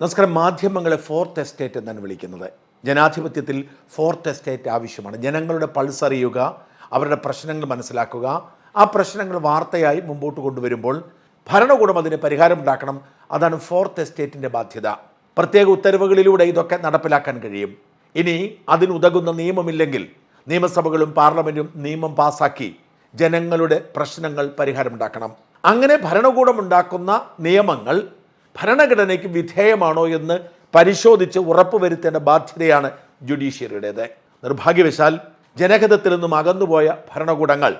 നമസ്കാരം. മാധ്യമങ്ങളെ fourth estate എന്നാണ് വിളിക്കുന്നത്. ജനാധിപത്യത്തിൽ ഫോർത്ത് എസ്റ്റേറ്റ് ആവശ്യമാണ്. ജനങ്ങളുടെ പൾസ് അറിയുക അവരുടെ പ്രശ്നങ്ങൾ മനസ്സിലാക്കുക. ആ പ്രശ്നങ്ങൾ വാർത്തയായി മുമ്പോട്ട് കൊണ്ടുവരുമ്പോൾ ഭരണകൂടം അതിന് പരിഹാരം ഉണ്ടാക്കണം. അതാണ് ഫോർത്ത് എസ്റ്റേറ്റിന്റെ ബാധ്യത. പ്രത്യേക ഉത്തരവുകളിലൂടെ ഇതൊക്കെ നടപ്പിലാക്കാൻ കഴിയും. ഇനി അതിനുതകുന്ന നിയമമില്ലെങ്കിൽ നിയമസഭകളും പാർലമെന്റും നിയമം പാസാക്കി ജനങ്ങളുടെ പ്രശ്നങ്ങൾ പരിഹാരമുണ്ടാക്കണം അങ്ങനെ ഭരണകൂടം ഉണ്ടാക്കുന്ന നിയമങ്ങൾ ഭരണഘടനയ്ക്ക് വിധേയമാണോ എന്ന് പരിശോധിച്ച് ഉറപ്പുവരുത്തേണ്ട ബാധ്യതയാണ് ജുഡീഷ്യറിയുടേത്. നിർഭാഗ്യവശാൽ ജനഹിതത്തിൽ നിന്നും അകന്നുപോയ ഭരണകൂടങ്ങൾ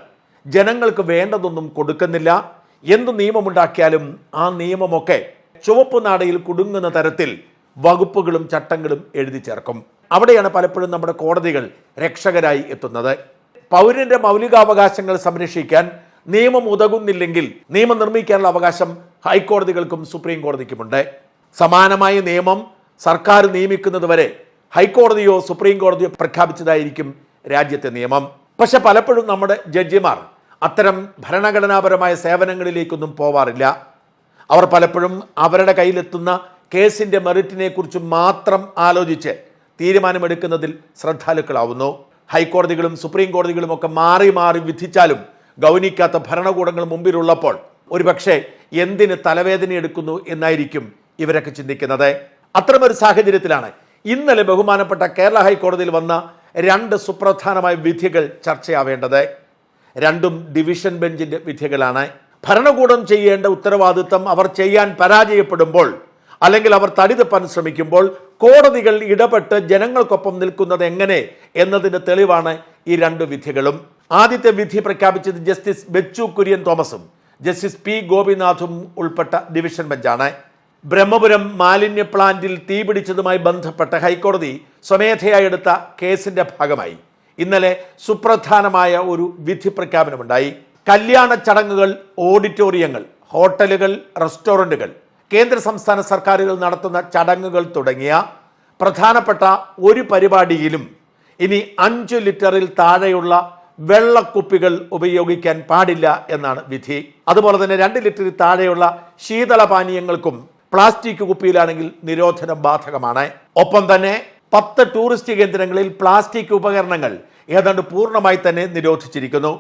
ജനങ്ങൾക്ക് വേണ്ടതൊന്നും കൊടുക്കുന്നില്ല. എന്ത് നിയമമുണ്ടാക്കിയാലും ആ നിയമമൊക്കെ ചുവപ്പ് നാടയിൽ കുടുങ്ങുന്ന തരത്തിൽ വകുപ്പുകളും ചട്ടങ്ങളും എഴുതി ചേർക്കും. അവിടെയാണ് പലപ്പോഴും നമ്മുടെ കോടതികൾ രക്ഷകരായി എത്തുന്നത്. പൗരന്റെ മൗലികാവകാശങ്ങൾ സംരക്ഷിക്കാൻ നിയമം ഉതകുന്നില്ലെങ്കിൽ നിയമം നിർമ്മിക്കാനുള്ള അവകാശം ഹൈക്കോടതികൾക്കും സുപ്രീം കോടതിക്കുമുണ്ട് സമാനമായ നിയമം സർക്കാർ നിയമിക്കുന്നത് വരെ ഹൈക്കോടതിയോ സുപ്രീം കോടതിയോ പ്രഖ്യാപിച്ചതായിരിക്കും രാജ്യത്തെ നിയമം. പക്ഷെ പലപ്പോഴും നമ്മുടെ ജഡ്ജിമാർ അത്തരം ഭരണഘടനാപരമായ സേവനങ്ങളിലേക്കൊന്നും പോവാറില്ല. അവർ പലപ്പോഴും അവരുടെ കയ്യിലെത്തുന്ന കേസിന്റെ മെറിറ്റിനെക്കുറിച്ച് മാത്രം ആലോചിച്ച് തീരുമാനമെടുക്കുന്നതിൽ ശ്രദ്ധാലുക്കളാവുന്നു. ഹൈക്കോടതികളും സുപ്രീം കോടതികളും ഒക്കെ മാറി മാറി വിധിച്ചാലും ഗൗനിക്കാത്ത ഭരണകൂടങ്ങൾ മുമ്പിലുള്ളപ്പോൾ ഒരുപക്ഷെ എന്തിന് തലവേദന എടുക്കുന്നു എന്നായിരിക്കും ഇവരൊക്കെ ചിന്തിക്കുന്നത്. അത്തരമൊരു സാഹചര്യത്തിലാണ് ഇന്നലെ ബഹുമാനപ്പെട്ട കേരള ഹൈക്കോടതിയിൽ വന്ന രണ്ട് സുപ്രധാനമായ വിധികൾ ചർച്ചയാവേണ്ടത്. രണ്ടും ഡിവിഷൻ ബെഞ്ചിന്റെ വിധികളാണ്. ഭരണകൂടം ചെയ്യേണ്ട ഉത്തരവാദിത്തം അവർ ചെയ്യാൻ പരാജയപ്പെടുമ്പോൾ അല്ലെങ്കിൽ അവർ തടിതപ്പാൻ ശ്രമിക്കുമ്പോൾ കോടതികൾ ഇടപെട്ട് ജനങ്ങൾക്കൊപ്പം നിൽക്കുന്നത് എങ്ങനെ എന്നതിന്റെ തെളിവാണ് ഈ രണ്ട് വിധികളും. ആദ്യത്തെ വിധി പ്രഖ്യാപിച്ചത് ജസ്റ്റിസ് ബെച്ചു കുര്യൻ തോമസും ജസ്റ്റിസ് പി ഗോപിനാഥും ഉൾപ്പെട്ട ഡിവിഷൻ ബെഞ്ചാണ്. ബ്രഹ്മപുരം മാലിന്യ പ്ലാന്റിൽ തീപിടിച്ചതുമായി ബന്ധപ്പെട്ട ഹൈക്കോടതി സ്വമേധയായി എടുത്ത കേസിന്റെ ഭാഗമായി. ഇന്നലെ സുപ്രധാനമായ ഒരു വിധി പ്രഖ്യാപനമുണ്ടായി. കല്യാണ ചടങ്ങുകൾ ഓഡിറ്റോറിയങ്ങൾ ഹോട്ടലുകൾ റെസ്റ്റോറന്റുകൾ കേന്ദ്ര സംസ്ഥാന സർക്കാരുകൾ നടത്തുന്ന ചടങ്ങുകൾ തുടങ്ങിയ പ്രധാനപ്പെട്ട ഒരു പരിപാടിയിലും ഇനി അഞ്ച് ലിറ്ററിൽ താഴെയുള്ള വെള്ളക്കുപ്പികൾ ഉപയോഗിക്കാൻ പാടില്ല എന്നാണ് വിധി. അതുപോലെ തന്നെ രണ്ട് ലിറ്ററിൽ താഴെയുള്ള ശീതള പാനീയങ്ങൾക്കും പ്ലാസ്റ്റിക് കുപ്പിയിലാണെങ്കിൽ നിരോധനം ബാധകമാണ്. ഒപ്പം തന്നെ പത്ത് ടൂറിസ്റ്റ് കേന്ദ്രങ്ങളിൽ പ്ലാസ്റ്റിക് ഉപകരണങ്ങൾ ഏതാണ്ട് പൂർണമായി തന്നെ നിരോധിച്ചിരിക്കുന്നു.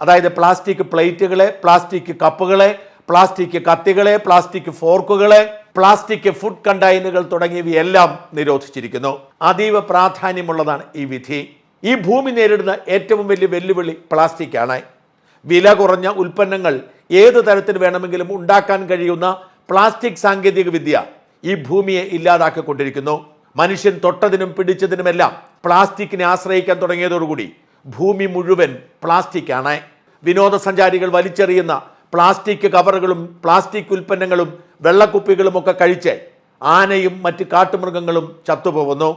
അതായത് പ്ലാസ്റ്റിക് പ്ലേറ്റുകളെ പ്ലാസ്റ്റിക് കപ്പുകളെ പ്ലാസ്റ്റിക് കത്തികളെ പ്ലാസ്റ്റിക് ഫോർക്കുകളെ പ്ലാസ്റ്റിക് ഫുഡ് കണ്ടെയ്നറുകൾ തുടങ്ങിയവയെല്ലാം നിരോധിച്ചിരിക്കുന്നു. അതീവ പ്രാധാന്യമുള്ളതാണ് ഈ വിധി. ഈ ഭൂമി നേരിടുന്ന ഏറ്റവും വലിയ വെല്ലുവിളി പ്ലാസ്റ്റിക് ആണ് വില കുറഞ്ഞ ഉൽപ്പന്നങ്ങൾ ഏത് തരത്തിൽ വേണമെങ്കിലും ഉണ്ടാക്കാൻ കഴിയുന്ന പ്ലാസ്റ്റിക് സാങ്കേതിക വിദ്യ ഈ ഭൂമിയെ ഇല്ലാതാക്കിക്കൊണ്ടിരിക്കുന്നു. മനുഷ്യൻ തൊട്ടതിനും പിടിച്ചതിനുമെല്ലാം പ്ലാസ്റ്റിക്കിനെ ആശ്രയിക്കാൻ തുടങ്ങിയതോടുകൂടി ഭൂമി മുഴുവൻ പ്ലാസ്റ്റിക്കാണ്. വിനോദസഞ്ചാരികൾ വലിച്ചെറിയുന്ന പ്ലാസ്റ്റിക് കവറുകളും പ്ലാസ്റ്റിക് ഉൽപ്പന്നങ്ങളും വെള്ളക്കുപ്പികളും ഒക്കെ കഴിച്ച് ആനയും മറ്റ് കാട്ടുമൃഗങ്ങളും ചത്തുപോകുന്നു.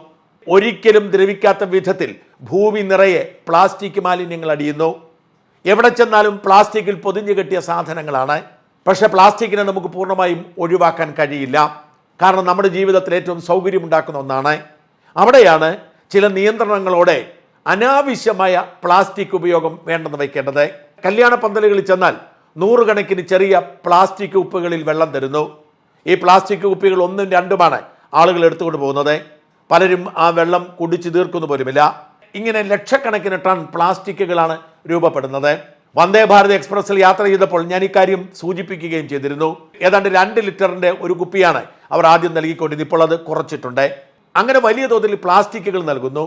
ഒരിക്കലും ദ്രവിക്കാത്ത വിധത്തിൽ ഭൂമി നിറയെ പ്ലാസ്റ്റിക് മാലിന്യങ്ങൾ അടിയുന്നു. എവിടെ ചെന്നാലും പ്ലാസ്റ്റിക്കിൽ പൊതിഞ്ഞു കെട്ടിയ സാധനങ്ങളാണ്. പക്ഷെ പ്ലാസ്റ്റിക്കിനെ നമുക്ക് പൂർണമായും ഒഴിവാക്കാൻ കഴിയില്ല. കാരണം നമ്മുടെ ജീവിതത്തിൽ ഏറ്റവും സൗകര്യമുണ്ടാക്കുന്ന ഒന്നാണ്. അവിടെയാണ് ചില നിയന്ത്രണങ്ങളോടെ അനാവശ്യമായ പ്ലാസ്റ്റിക് ഉപയോഗം വേണ്ടെന്ന് വയ്ക്കേണ്ടത്. കല്യാണ പന്തലുകളിൽ ചെന്നാൽ നൂറുകണക്കിന് ചെറിയ പ്ലാസ്റ്റിക് ഉപ്പുകളിൽ വെള്ളം തരുന്നു. ഈ പ്ലാസ്റ്റിക് കുപ്പികൾ ഒന്നും രണ്ടുമാണ് ആളുകൾ എടുത്തുകൊണ്ട് പോകുന്നത്. പലരും ആ വെള്ളം കുടിച്ചു തീർക്കുന്നു പോലുമില്ല. ഇങ്ങനെ ലക്ഷക്കണക്കിന് ടൺ പ്ലാസ്റ്റിക്കുകളാണ് രൂപപ്പെടുന്നത്. വന്ദേ ഭാരത് എക്സ്പ്രസിൽ യാത്ര ചെയ്തപ്പോൾ ഞാൻ ഇക്കാര്യം സൂചിപ്പിക്കുകയും ചെയ്തിരുന്നു. ഏതാണ്ട് രണ്ട് ലിറ്ററിന്റെ ഒരു കുപ്പിയാണ് അവർ ആദ്യം നൽകിക്കൊണ്ടിരുന്നത്. ഇപ്പോൾ അത് കുറച്ചിട്ടുണ്ട്. അങ്ങനെ വലിയ തോതിൽ പ്ലാസ്റ്റിക്കുകൾ നൽകുന്നു.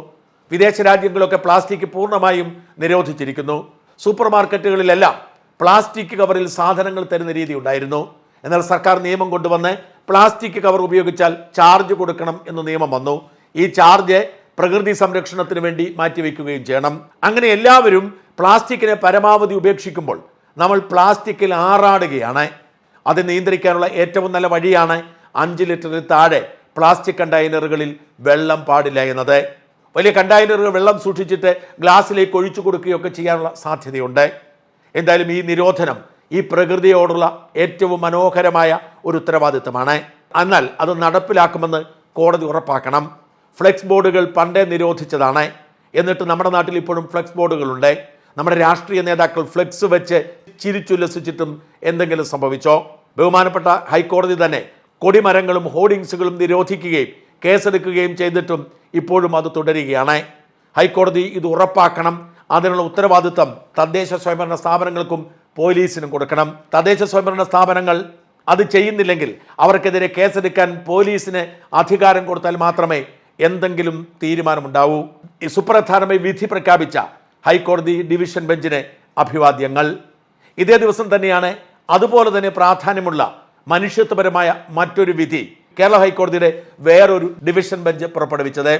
വിദേശ രാജ്യങ്ങളൊക്കെ പ്ലാസ്റ്റിക് പൂർണമായും നിരോധിച്ചിരിക്കുന്നു. സൂപ്പർ മാർക്കറ്റുകളിലെല്ലാം പ്ലാസ്റ്റിക് കവറിൽ സാധനങ്ങൾ തരുന്ന രീതി ഉണ്ടായിരുന്നു. എന്നാൽ സർക്കാർ നിയമം കൊണ്ടുവന്ന് പ്ലാസ്റ്റിക് കവർ ഉപയോഗിച്ചാൽ ചാർജ് കൊടുക്കണം എന്ന നിയമം വന്നു. ഈ ചാർജ് പ്രകൃതി സംരക്ഷണത്തിന് വേണ്ടി മാറ്റിവെക്കുകയും ചെയ്യണം. അങ്ങനെ എല്ലാവരും പ്ലാസ്റ്റിക്കിനെ പരമാവധി ഉപേക്ഷിക്കുമ്പോൾ നമ്മൾ പ്ലാസ്റ്റിക്കിൽ ആറാടുകയാണ്. അത് നിയന്ത്രിക്കാനുള്ള ഏറ്റവും നല്ല വഴിയാണ് അഞ്ച് ലിറ്ററിൽ താഴെ പ്ലാസ്റ്റിക് കണ്ടെയ്നറുകളിൽ വെള്ളം പാടില്ല എന്നത്. വലിയ കണ്ടെയ്നറുകൾ വെള്ളം സൂക്ഷിച്ചിട്ട് ഗ്ലാസ്സിലേക്ക് ഒഴിച്ചു കൊടുക്കുകയൊക്കെ ചെയ്യാനുള്ള സാധ്യതയുണ്ട്. എന്തായാലും ഈ നിരോധനം ഈ പ്രകൃതിയോടുള്ള ഏറ്റവും മനോഹരമായ ഒരു ഉത്തരവാദിത്തമാണ്. എന്നാൽ അത് നടപ്പിലാക്കുമെന്ന് കോടതി ഉറപ്പാക്കണം. ഫ്ലെക്സ് ബോർഡുകൾ പണ്ടേ നിരോധിച്ചതാണ്. എന്നിട്ട് നമ്മുടെ നാട്ടിൽ ഇപ്പോഴും ഫ്ലെക്സ് ബോർഡുകളുണ്ട്. നമ്മുടെ രാഷ്ട്രീയ നേതാക്കൾ ഫ്ലെക്സ് വെച്ച് ചിരിച്ചുല്ലസിച്ചിട്ടും എന്തെങ്കിലും സംഭവിച്ചോ? ബഹുമാനപ്പെട്ട ഹൈക്കോടതി തന്നെ കൊടിമരങ്ങളും ഹോർഡിങ്സുകളും നിരോധിക്കുകയും കേസെടുക്കുകയും ചെയ്തിട്ടും ഇപ്പോഴും അത് തുടരുകയാണ്. ഹൈക്കോടതി ഇത് ഉറപ്പാക്കണം. അതിനുള്ള ഉത്തരവാദിത്തം തദ്ദേശ സ്വയംഭരണ സ്ഥാപനങ്ങൾക്കും പോലീസിനും കൊടുക്കണം. തദ്ദേശ സ്വയംഭരണ സ്ഥാപനങ്ങൾ അത് ചെയ്യുന്നില്ലെങ്കിൽ അവർക്കെതിരെ കേസെടുക്കാൻ പോലീസിന് അധികാരം കൊടുത്താൽ മാത്രമേ എന്തെങ്കിലും തീരുമാനമുണ്ടാവൂ? സുപ്രധാനമായി വിധി പ്രഖ്യാപിച്ച ഹൈക്കോടതി ഡിവിഷൻ ബെഞ്ചിന് അഭിവാദ്യങ്ങൾ. ഇതേ ദിവസം തന്നെയാണ് അതുപോലെ തന്നെ പ്രാധാന്യമുള്ള മനുഷ്യത്വപരമായ മറ്റൊരു വിധി കേരള ഹൈക്കോടതിയുടെ വേറൊരു ഡിവിഷൻ ബെഞ്ച് പുറപ്പെടുവിച്ചത്.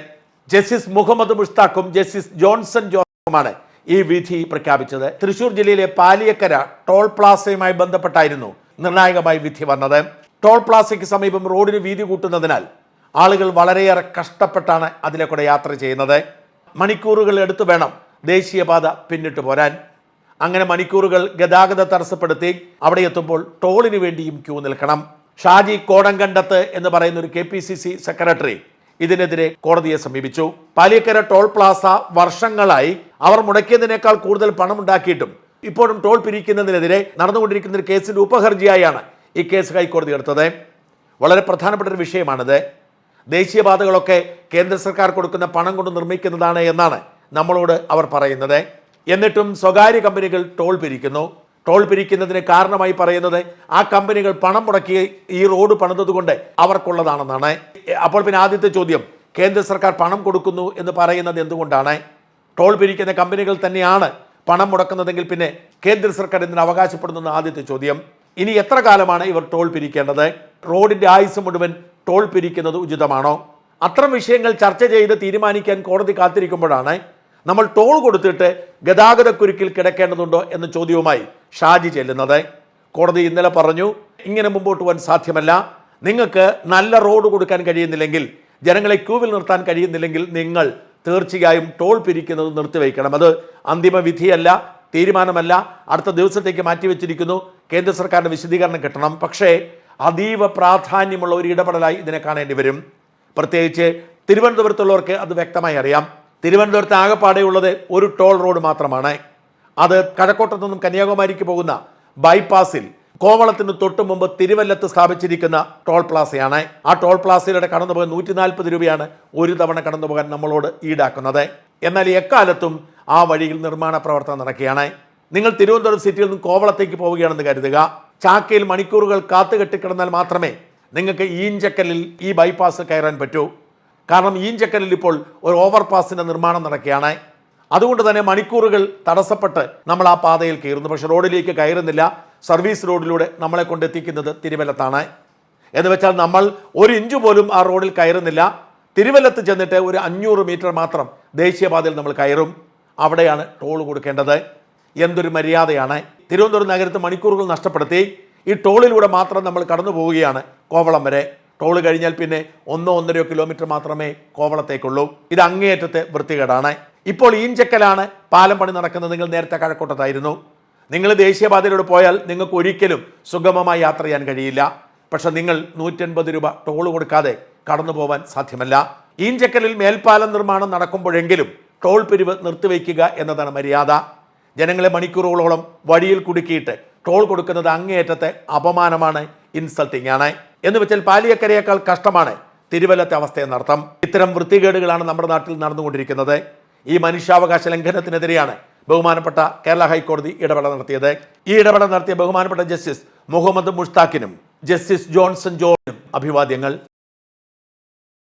ജസ്റ്റിസ് മുഹമ്മദ് മുഷ്താഖും ജസ്റ്റിസ് ജോൺസൺ ജോസഫുമാണ് ഈ വിധി പ്രഖ്യാപിച്ചത്. തൃശൂർ ജില്ലയിലെ പാലിയക്കര ടോൾ പ്ലാസയുമായി ബന്ധപ്പെട്ടായിരുന്നു നിർണായകമായി വിധി വന്നത്. ടോൾ പ്ലാസയ്ക്ക് സമീപം റോഡിന് വീതി കൂട്ടുന്നതിനാൽ ആളുകൾ വളരെയേറെ കഷ്ടപ്പെട്ടാണ് അതിലെ കൂടെ യാത്ര ചെയ്യുന്നത്. മണിക്കൂറുകൾ എടുത്തു വേണം ദേശീയപാത പിന്നിട്ട് പോരാൻ. അങ്ങനെ മണിക്കൂറുകൾ ഗതാഗത തടസ്സപ്പെടുത്തി അവിടെ എത്തുമ്പോൾ ടോളിന് വേണ്ടിയും ക്യൂ നിൽക്കണം. ഷാജി കോടങ്കണ്ടത്ത് എന്ന് പറയുന്ന ഒരു K P C C secretary ഇതിനെതിരെ കോടതിയെ സമീപിച്ചു. പാലിയക്കര ടോൾ പ്ലാസ വർഷങ്ങളായി അവർ മുടക്കിയതിനേക്കാൾ കൂടുതൽ പണം ഉണ്ടാക്കിയിട്ടും ഇപ്പോഴും ടോൾ പിരിക്കുന്നതിനെതിരെ നടന്നുകൊണ്ടിരിക്കുന്ന ഒരു കേസിന്റെ ഉപഹർജിയായാണ് ഈ കേസ് ഹൈക്കോടതി എടുത്തത്. വളരെ പ്രധാനപ്പെട്ട ഒരു വിഷയമാണിത്. ദേശീയപാതകളൊക്കെ കേന്ദ്ര സർക്കാർ കൊടുക്കുന്ന പണം കൊണ്ട് നിർമ്മിക്കുന്നതാണ് എന്നാണ് നമ്മളോട് അവർ പറയുന്നത്. എന്നിട്ടും സ്വകാര്യ കമ്പനികൾ ടോൾ പിരിക്കുന്നു. ടോൾ പിരിക്കുന്നതിന് കാരണമായി പറയുന്നത് ആ കമ്പനികൾ പണം മുടക്കി ഈ റോഡ് പണിതതുകൊണ്ട് അവർക്കുള്ളതാണെന്നാണ്. അപ്പോൾ പിന്നെ ആദ്യത്തെ ചോദ്യം കേന്ദ്ര സർക്കാർ പണം കൊടുക്കുന്നു എന്ന് പറയുന്നത് എന്തുകൊണ്ടാണ്? ടോൾ പിരിക്കുന്ന കമ്പനികൾ തന്നെയാണ് പണം മുടക്കുന്നതെങ്കിൽ പിന്നെ കേന്ദ്ര സർക്കാർ ഇതിന് അവകാശപ്പെടുന്ന ആദ്യത്തെ ചോദ്യം. ഇനി എത്ര കാലമാണ് ഇവർ ടോൾ പിരിക്കേണ്ടത്? റോഡിന്റെ ആയുസ് മുഴുവൻ ടോൾ പിരിക്കുന്നത് ഉചിതമാണോ? അത്തരം വിഷയങ്ങൾ ചർച്ച ചെയ്ത് തീരുമാനിക്കാൻ കോടതി കാത്തിരിക്കുമ്പോഴാണ് നമ്മൾ ടോൾ കൊടുത്തിട്ട് ഗതാഗതക്കുരുക്കിൽ കിടക്കേണ്ടതുണ്ടോ എന്ന ചോദ്യവുമായി ഷാജി ചെല്ലുന്നത്. കോടതി ഇന്നലെ പറഞ്ഞു ഇങ്ങനെ മുമ്പോട്ട് പോകാൻ സാധ്യമല്ല. നിങ്ങൾക്ക് നല്ല റോഡ് കൊടുക്കാൻ കഴിയുന്നില്ലെങ്കിൽ ജനങ്ങളെ ക്യൂവിൽ നിർത്താൻ കഴിയുന്നില്ലെങ്കിൽ നിങ്ങൾ തീർച്ചയായും ടോൾ പിരിക്കുന്നത് നിർത്തിവെക്കണം അത് അന്തിമ വിധിയല്ല തീരുമാനമല്ല. അടുത്ത ദിവസത്തേക്ക് മാറ്റിവെച്ചിരിക്കുന്നു. കേന്ദ്ര സർക്കാരിന്റെ വിശദീകരണം കിട്ടണം. പക്ഷേ അതീവ പ്രാധാന്യമുള്ള ഒരു ഇടപെടലായി ഇതിനെ കാണേണ്ടി വരും. പ്രത്യേകിച്ച് തിരുവനന്തപുരത്തുള്ളവർക്ക് അത് വ്യക്തമായി അറിയാം. തിരുവനന്തപുരത്ത് ആകെപ്പാടെയുള്ളത് ഒരു ടോൾ റോഡ് മാത്രമാണ്. അത് കഴക്കൂട്ടത്തു നിന്നും കന്യാകുമാരിക്ക് പോകുന്ന ബൈപ്പാസിൽ കോവളത്തിന് തൊട്ടു മുമ്പ് തിരുവല്ലത്ത് സ്ഥാപിച്ചിരിക്കുന്ന ടോൾ പ്ലാസയാണ്. ആ ടോൾ പ്ലാസയിലൂടെ കടന്നു പോകാൻ നൂറ്റി നാൽപ്പത് രൂപയാണ് ഒരു തവണ കടന്നു പോകാൻ നമ്മളോട് ഈടാക്കുന്നത്. എന്നാൽ എക്കാലത്തും ആ വഴിയിൽ നിർമ്മാണ പ്രവർത്തനം നടക്കുകയാണ്. നിങ്ങൾ തിരുവനന്തപുരം സിറ്റിയിൽ നിന്ന് കോവളത്തേക്ക് പോവുകയാണെന്ന് കരുതുക. ചാക്കയിൽ മണിക്കൂറുകൾ കാത്തുകെട്ടി കിടന്നാൽ മാത്രമേ നിങ്ങൾക്ക് ഈഞ്ചക്കലിൽ ഈ ബൈപ്പാസ് കയറാൻ പറ്റൂ. കാരണം ഈഞ്ചക്കലിൽ ഇപ്പോൾ ഒരു ഓവർപാസിന്റെ നിർമ്മാണം നടക്കുകയാണ്. അതുകൊണ്ട് തന്നെ മണിക്കൂറുകൾ തടസ്സപ്പെട്ട് നമ്മൾ ആ പാതയിൽ കയറുന്നു. പക്ഷേ റോഡിലേക്ക് കയറുന്നില്ല. സർവീസ് റോഡിലൂടെ നമ്മളെ കൊണ്ടെത്തിക്കുന്നത് തിരുവല്ലത്താണ്. എന്ന് വെച്ചാൽ നമ്മൾ ഒരു ഇഞ്ച് പോലും ആ റോഡിൽ കയറുന്നില്ല. തിരുവല്ലത്ത് ചെന്നിട്ട് ഒരു അഞ്ഞൂറ് മീറ്റർ മാത്രം ദേശീയപാതയിൽ നമ്മൾ കയറും. അവിടെയാണ് ടോൾ കൊടുക്കേണ്ടത്. എന്തൊരു മര്യാദയാണ്. തിരുവനന്തപുരം നഗരത്ത് മണിക്കൂറുകൾ നഷ്ടപ്പെടുത്തി. ഈ ടോളിലൂടെ മാത്രം നമ്മൾ കടന്നു പോവുകയാണ് കോവളം വരെ. ടോൾ കഴിഞ്ഞാൽ പിന്നെ ഒന്നോ ഒന്നരയോ കിലോമീറ്റർ മാത്രമേ കോവളത്തേക്കുള്ളൂ. ഇത് അങ്ങേയറ്റത്തെ വൃത്തികേടാണ്. ഇപ്പോൾ ഈഞ്ചക്കലാണ് പാലം പണി നടക്കുന്നത്. നിങ്ങൾ നേരത്തെ കഴക്കൂട്ടത്തായിരുന്നു. നിങ്ങൾ ദേശീയപാതയിലൂടെ പോയാൽ നിങ്ങൾക്ക് ഒരിക്കലും സുഗമമായി യാത്ര ചെയ്യാൻ കഴിയില്ല. പക്ഷെ നിങ്ങൾ നൂറ്റൻപത് രൂപ ടോൾ കൊടുക്കാതെ കടന്നു പോവാൻ സാധ്യമല്ല. ഈഞ്ചക്കലിൽ മേൽപ്പാലം നിർമ്മാണം നടക്കുമ്പോഴെങ്കിലും ടോൾ പിരിവ് നിർത്തിവെക്കുക എന്നതാണ് മര്യാദ. ജനങ്ങളെ മണിക്കൂറുകളോളം വഴിയിൽ കുടുക്കിയിട്ട് ടോൾ കൊടുക്കുന്നത് അങ്ങേയറ്റത്തെ അപമാനമാണ് ഇൻസൾട്ടിംഗ് ആണ്. എന്ന് വെച്ചാൽ പാലിയക്കരയേക്കാൾ കഷ്ടമാണ് തിരുവല്ലത്തെ അവസ്ഥയെന്നർത്ഥം ഇത്തരം വൃത്തികേടുകളാണ് നമ്മുടെ നാട്ടിൽ നടന്നുകൊണ്ടിരിക്കുന്നത്. ഈ മനുഷ്യാവകാശ ലംഘനത്തിനെതിരെയാണ് ബഹുമാനപ്പെട്ട കേരള ഹൈക്കോടതി ഇടപെടൽ നടത്തിയത്. ഈ ഇടപെടൽ നടത്തിയ ബഹുമാനപ്പെട്ട ജസ്റ്റിസ് മുഹമ്മദ് മുഷ്താഖിനും ജസ്റ്റിസ് ജോൺസൺ ജോണിനും അഭിവാദ്യങ്ങൾ.